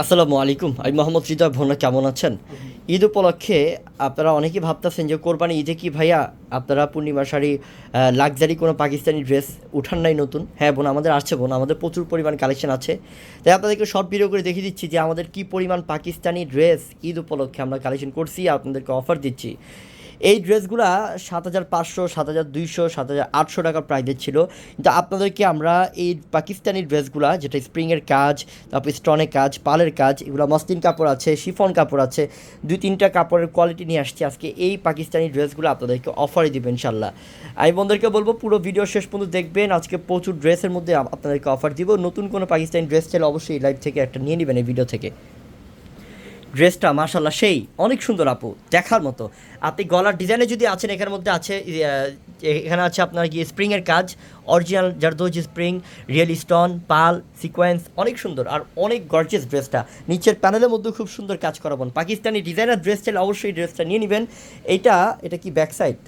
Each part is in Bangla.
আসসালামু আলাইকুম। আমি মোহাম্মদ হৃদয় ভন্না কেমন আছেন? ঈদ উপলক্ষে আপনারা অনেকেই ভাবতেছেন যে কোরবানি ঈদে কি ভাইয়া আপনারা পূর্ণিমা শাড়ি লাক্সারি কোনো পাকিস্তানি ড্রেস উঠান নাই নতুন? হ্যাঁ বোন, আমাদের আছে বোন, আমাদের প্রচুর পরিমাণ কালেকশন আছে। তাই আপনাদেরকে সব ভিডিও করে দেখিয়ে দিচ্ছি যে আমাদের কি পরিমাণ পাকিস্তানি ড্রেস ঈদ উপলক্ষে আমরা কালেকশন করছি, আপনাদেরকে অফার দিচ্ছি। এই ড্রেসগুলো সাত হাজার পাঁচশো, সাত হাজার দুইশো, সাত হাজার আটশো টাকার প্রাইজের ছিল। কিন্তু আপনাদেরকে আমরা এই পাকিস্তানি ড্রেসগুলা, যেটা স্প্রিংয়ের কাজ, তারপর স্টনের কাজ, পালের কাজ, এগুলো মসলিন কাপড় আছে, শিফন কাপড় আছে, দুই তিনটা কাপড়ের কোয়ালিটি নিয়ে আসছি আজকে এই পাকিস্তানি ড্রেসগুলো আপনাদেরকে অফারে দেবেন ইনশাল্লাহ আমি বন্ধুদেরকে বলব, পুরো ভিডিও শেষ পর্যন্ত দেখবেন, আজকে প্রচুর ড্রেসের মধ্যে আপনাদেরকে অফার দিব। নতুন কোনো পাকিস্তানি ড্রেস চাইলে অবশ্যই লাইভ থেকে একটা নিয়ে নেবেন এই ভিডিও থেকে। ড্রেসটা মাশাল্লাহ সেই অনেক সুন্দর আপু দেখার মতো। আপনি গলার ডিজাইনে যদি আছেন এখানের মধ্যে আছে এখানে আছে আপনার গিয়ে স্প্রিংয়ের কাজ original zardozi spring real stone পাল সিকোয়েন্স অনেক সুন্দর আর অনেক গর্জেস ড্রেসটা। নিচের প্যানেলের মধ্যে খুব সুন্দর কাজ করাবেন পাকিস্তানি ডিজাইনার ড্রেস চাইলে অবশ্যই ড্রেসটা নিয়ে নেবেন। এইটা এটা কি ব্যাক সাইড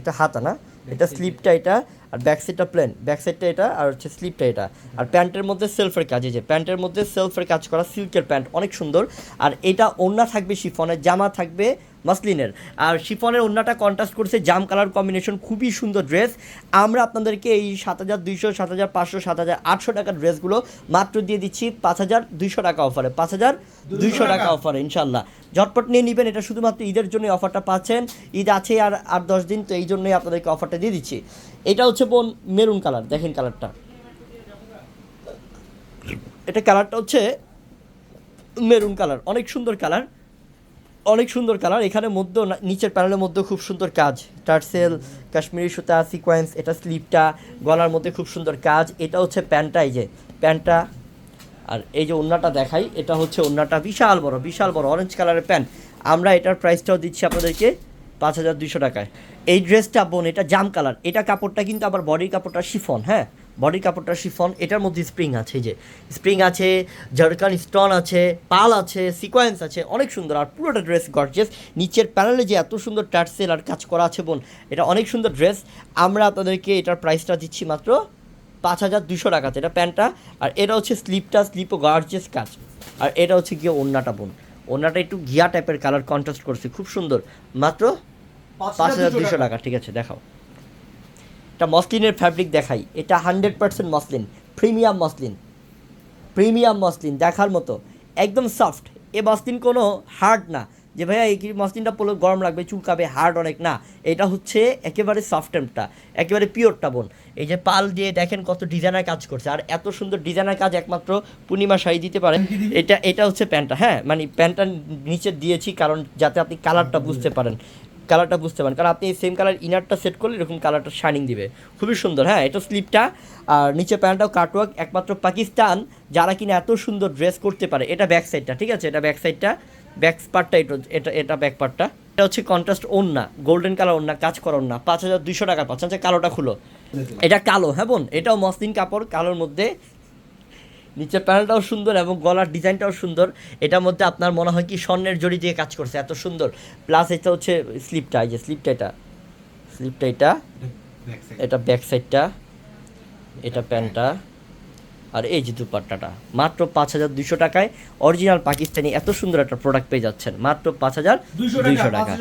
এটা হাতা না? এটা স্লিপটা এটা। আর ব্যাক সাইডটা প্লেন ব্যাক সাইডটা এটা, আর হচ্ছে স্লিপটা এটা। আর প্যান্টের মধ্যে সেলফের কাজ, এই যে প্যান্টের মধ্যে সেলফের কাজ করা সিল্কের প্যান্ট, অনেক সুন্দর। আর এটা ওড়না থাকবে, শিফনের জামা থাকবে মাসলিনের। আর শিফনের ওড়নাটা কন্ট্রাস্ট করছে জাম কালার কম্বিনেশন খুবই সুন্দর ড্রেস আমরা আপনাদেরকে এই সাত হাজার দুইশো, সাত হাজার পাঁচশো, সাত হাজার আটশো টাকার ড্রেসগুলো মাত্র দিয়ে দিচ্ছি পাঁচ হাজার দুইশো টাকা অফারে পাঁচ হাজার দুইশো টাকা অফারে ইনশাল্লাহ। ঝটপট নিয়ে নেবেন, এটা শুধুমাত্র ঈদের জন্য অফারটা পাচ্ছেন। ঈদ আছে আর আট দশ দিন, তো এই জন্যই আপনাদেরকে অফারটা দিয়ে দিচ্ছি। এটা হচ্ছে বোন মেরুন কালার দেখেন কালারটা এটা কালারটা হচ্ছে মেরুন কালার অনেক সুন্দর কালার অনেক সুন্দর কালার। এখানে মধ্য নিচের প্যানেলের মধ্যে খুব সুন্দর কাজ। টার্সেল কাশ্মীরি সুতা সিকোয়েন্স এটা স্লিপটা, গলার মধ্যে খুব সুন্দর কাজ। এটা হচ্ছে প্যান্টটা, এই যে প্যান্টটা। আর এই যে ওন্নাটা দেখাই, এটা হচ্ছে ওন্নাটা বিশাল বড় বিশাল বড় অরেঞ্জ কালারের প্যান্ট। আমরা এটার প্রাইসটাও দিচ্ছি আপনাদেরকে। পাঁচ হাজার দুশো টাকায়। এই ড্রেসটা বোন, এটা জাম কালার। এটা কাপড়টা কিন্তু আবার বডির কাপড়টা শিফন হ্যাঁ? বডির কাপড়টা শিফন, এটার মধ্যে স্প্রিং আছে যে। স্প্রিং আছে ঝাড়খান স্টোন আছে, পাল আছে, সিকোয়েন্স আছে, অনেক সুন্দর। আর পুরোটা ড্রেস গর্জেস নিচের প্যানেলে যে এত সুন্দর টার্সেল আর কাজ করা আছে বোন, এটা অনেক সুন্দর ড্রেস। আমরা আপনাদেরকে এটার প্রাইসটা দিচ্ছি মাত্র পাঁচ হাজার দুশো টাকাতে। এটা প্যান্টটা, আর এটা হচ্ছে স্লিপটা, স্লিপও গার্জেস কাজ। আর এটা হচ্ছে গিয়ে ওন্নাটা বোন। ওন্নাটা একটু ঘিয়া টাইপের কালার কন্ট্রাস্ট করছে, খুব সুন্দর। মাত্র পাঁচ হাজার দুশো টাকা। ঠিক আছে দেখাও। এটা মসলিনের ফ্যাব্রিক দেখাই এটা hundred percent muslin premium muslin premium muslin দেখার মতো একদম সফট এ মসলিন কোনো হার্ড না যে ভাইয়া এই মসলিনটা পড়লে গরম লাগবে চুলকাবে হার্ড অনেক না এটা হচ্ছে একেবারে সফটেমটা একেবারে পিওরটা বোন। এই যে পাল দিয়ে দেখেন কত ডিজাইনার কাজ করছে আর এত সুন্দর ডিজাইনার কাজ একমাত্র পূর্ণিমা শাড়ি দিতে পারে। এটা এটা হচ্ছে প্যান্টটা হ্যাঁ মানে প্যান্টটা নিচে দিয়েছি কারণ যাতে আপনি কালারটা বুঝতে পারেন। কালারটা বুঝতে পারেন। কারণ আপনি এই সেম কালার ইনারটা সেট করলে এরকম কালারটা শাইনিং দিবে। খুবই সুন্দর। হ্যাঁ এটা স্লিপটা আর নিচে প্যান্টটাও কাটওয়ার্ক একমাত্র পাকিস্তান, যারা কিনা এত সুন্দর ড্রেস করতে পারে, এটা ব্যাক সাইডটা ঠিক আছে? এটা ব্যাক সাইডটা ব্যাক পার্টটা এটা এটা এটা ব্যাক পার্টটা এটা হচ্ছে কন্ট্রাস্ট ওন্না গোল্ডেন কালার ওন্না কাজ করা ওন্না পাঁচ হাজার দুইশো টাকা পাচ্ছেন। আচ্ছা কালোটা খুলো। এটা কালো হ্যাঁ বোন? এটাও মসলিন কাপড়, কালোর মধ্যে নিচের প্যানেলটাও সুন্দর এবং গলার ডিজাইনটাও সুন্দর। এটার মধ্যে আপনার মনে হয় কি স্বর্ণের জড়ি দিয়ে কাজ করছে এত সুন্দর। প্লাস এটা হচ্ছে স্লিপটা এই যে স্লিপটা এটা। স্লিপটা এটা এটা ব্যাক সাইডটা এটা প্যান্টটা। আর এই যে দুপাট্টাটা মাত্র পাঁচ হাজার দুইশো টাকায়। অরিজিনাল পাকিস্তানি এত সুন্দর একটা প্রোডাক্ট পেয়ে যাচ্ছেন মাত্র পাঁচ হাজার দুইশো টাকা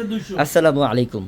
আসসালামু আলাইকুম।